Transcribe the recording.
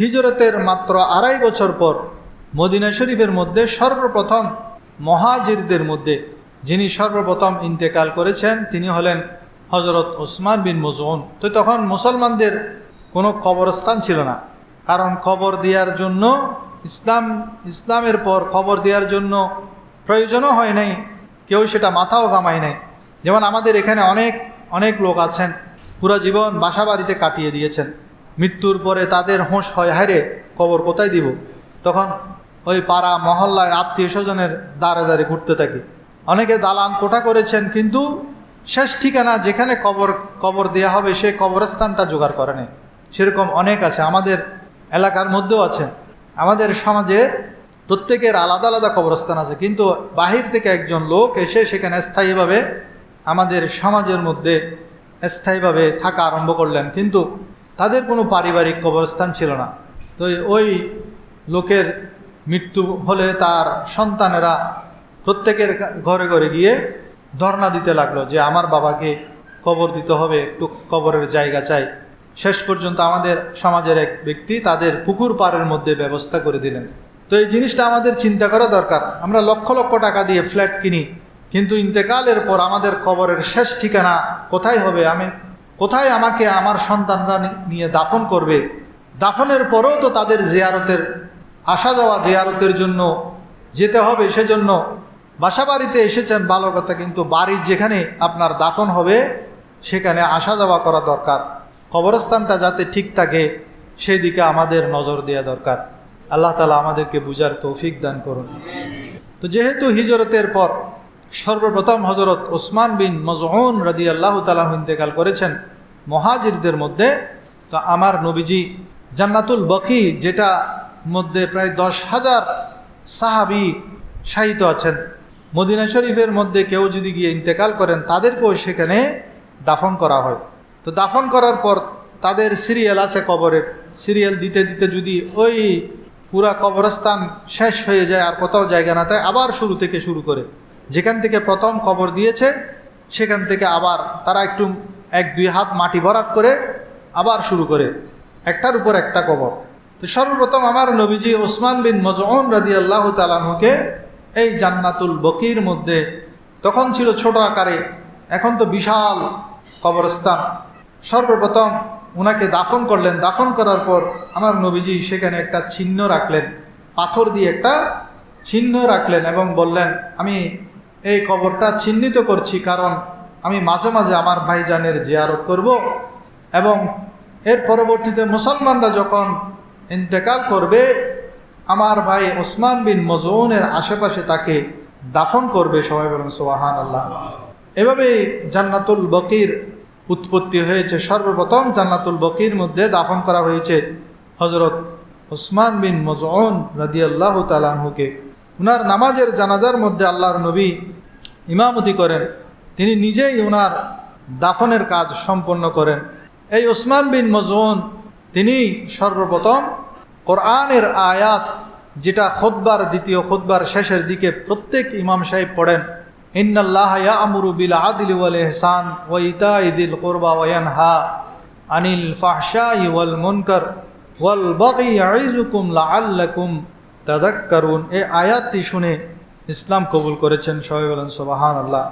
হিজরতের মাত্র আড়াই বছর পর মদিনা শরীফের মধ্যে সর্বপ্রথম মহাজিরদের মধ্যে যিনি সর্বপ্রথম ইন্তেকাল করেছেন, তিনি হলেন হজরত ওসমান বিন মজুন তো তখন মুসলমানদের কোনো কবরস্থান ছিল না। কারণ খবর দেওয়ার জন্য ইসলাম, ইসলামের পর খবর দেওয়ার জন্য প্রয়োজনও হয় নাই, কেউ সেটা মাথাও ঘামায় নাই। যেমন আমাদের এখানে অনেক অনেক লোক আছেন, পুরো জীবন বাসা বাড়িতে কাটিয়ে দিয়েছেন। মৃত্যুর পরে তাদের হোঁশ হয় হারে কবর কোথায় দিব? তখন ওই পাড়া মহল্লায় আত্মীয় স্বজনের দ্বারে দ্বারে ঘুরতে থাকি। অনেকে দালান কোঠা করেছেন, কিন্তু শেষ ঠিকানা যেখানে কবর কবর দেওয়া হবে, সে কবরস্থানটা জোগাড় করে নেই। সেরকম অনেক আছে, আমাদের এলাকার মধ্যেও আছে। আমাদের সমাজে প্রত্যেকের আলাদা আলাদা কবরস্থান আছে, কিন্তু বাহির থেকে একজন লোক এসে সেখানে স্থায়ীভাবে আমাদের সমাজের মধ্যে স্থায়ীভাবে থাকা আরম্ভ করলেন। কিন্তু তাদের কোনো পারিবারিক কবরস্থান ছিল না। তো ওই লোকের মৃত্যু হলে তার সন্তানেরা প্রত্যেকের ঘরে ঘরে গিয়ে ধর্ণা দিতে লাগল যে, আমার বাবাকে কবর দিতে হবে, একটু কবরের জায়গা চাই। শেষ পর্যন্ত আমাদের সমাজের এক ব্যক্তি তাদের পুকুর পাড়ের মধ্যে ব্যবস্থা করে দিলেন। তো এই জিনিসটা আমাদের চিন্তা করা দরকার। আমরা লক্ষ লক্ষ টাকা দিয়ে ফ্ল্যাট কিনি, কিন্তু ইন্তেকালের পর আমাদের কবরের শেষ ঠিকানা কোথায় হবে? আমি কোথায় আমাকে আমার সন্তানরা নিয়ে দাফন করবে? দাফনের পরেও তো তাদের জিয়ারতের, আসা যাওয়া জিয়ারতের জন্য যেতে হবে সেজন্য বাসা বাড়িতে এসেছেন ভালো কথা কিন্তু বাড়ির যেখানে আপনার দাফন হবে, সেখানে আসা যাওয়া করা দরকার। কবরস্থানটা যাতে ঠিক থাকে সেই দিকে আমাদের নজর দেওয়া দরকার। আল্লাহ তালা আমাদেরকে বুঝার তৌফিক দান করুন। তো যেহেতু হিজরতের পর সর্বপ্রথম হজরত ওসমান বিন মজউন রদি আল্লাহ তালাহ ইন্তেকাল করেছেন মহাজিরদের মধ্যে। তো আমার নবীজি জান্নাতুল বকি যেটা মধ্যে প্রায় দশ হাজার সাহাবি শাহিত আছেন, মদিনা শরীফের মধ্যে কেউ যদি গিয়ে ইন্তেকাল করেন তাদেরকেও সেখানে দাফন করা হয়। তো দাফন করার পর তাদের সিরিয়াল আছে কবরের, সিরিয়াল দিতে দিতে যদি ওই পুরা কবরস্থান শেষ হয়ে যায় আর কোথাও জায়গা না থাকে, আবার শুরু থেকে শুরু করে। যেখান থেকে প্রথম কবর দিয়েছে, সেখান থেকে আবার তারা একটু এক দুই হাত মাটি ভরাট করে আবার শুরু করে, একটার উপর একটা কবর। তো সর্বপ্রথম আমার নবীজি ওসমান বিন মজউন রাদি আল্লাহ তালাহুকে এই জান্নাতুল বকির মধ্যে, তখন ছিল ছোট আকারে, এখন তো বিশাল কবরস্থান। সর্বপ্রথম ওনাকে দাফন করলেন। দাফন করার পর আমার নবীজি সেখানে একটা চিহ্ন রাখলেন। পাথর দিয়ে একটা চিহ্ন রাখলেন এবং বললেন, আমি এই কবরটা চিহ্নিত করছি কারণ আমি মাঝে মাঝে আমার ভাইজানের জিয়ারত করব এবং এর পরবর্তীতে মুসলমানরা যখন ইন্তেকাল করবে, আমার ভাই ওসমান বিন মজউনের আশেপাশে তাকে দাফন করবে। সবাই বলেন সোহান আল্লাহ এভাবেই জান্নাতুল বকির উৎপত্তি হয়েছে। সর্বপ্রথম জান্নাতুল বকির মধ্যে দাফন করা হয়েছে হজরত ওসমান বিন মজউন রাদিয়াল্লাহ তালাহুকে উনার নামাজের জানাজার মধ্যে আল্লাহর নবী ইমামতি করেন। তিনি নিজেই ওনার দাফনের কাজ সম্পন্ন করেন। এই ওসমান বিন মজউন, তিনি সর্বপ্রথম কোরআনের আয়াত, যেটা খোদবার দ্বিতীয় খোদবার শেষের দিকে প্রত্যেক ইমাম সাহেব পড়েন। ইন্নাল্লাহ ইয়ামুরু বিল আদিল ওয়াল ইহসান ওয়া ইতাইদিল কুরবা ওয়া ইয়ানহা আনিল ফাহশাই ওয়াল মুনকার ওয়াল বাগি ইয়াইজুকুম লাআল্লাকুম তাদাক্কারুন এই আয়াতটি শুনে ইসলাম কবুল করেছেন। সবাই বলেন সুবহানাল্লাহ।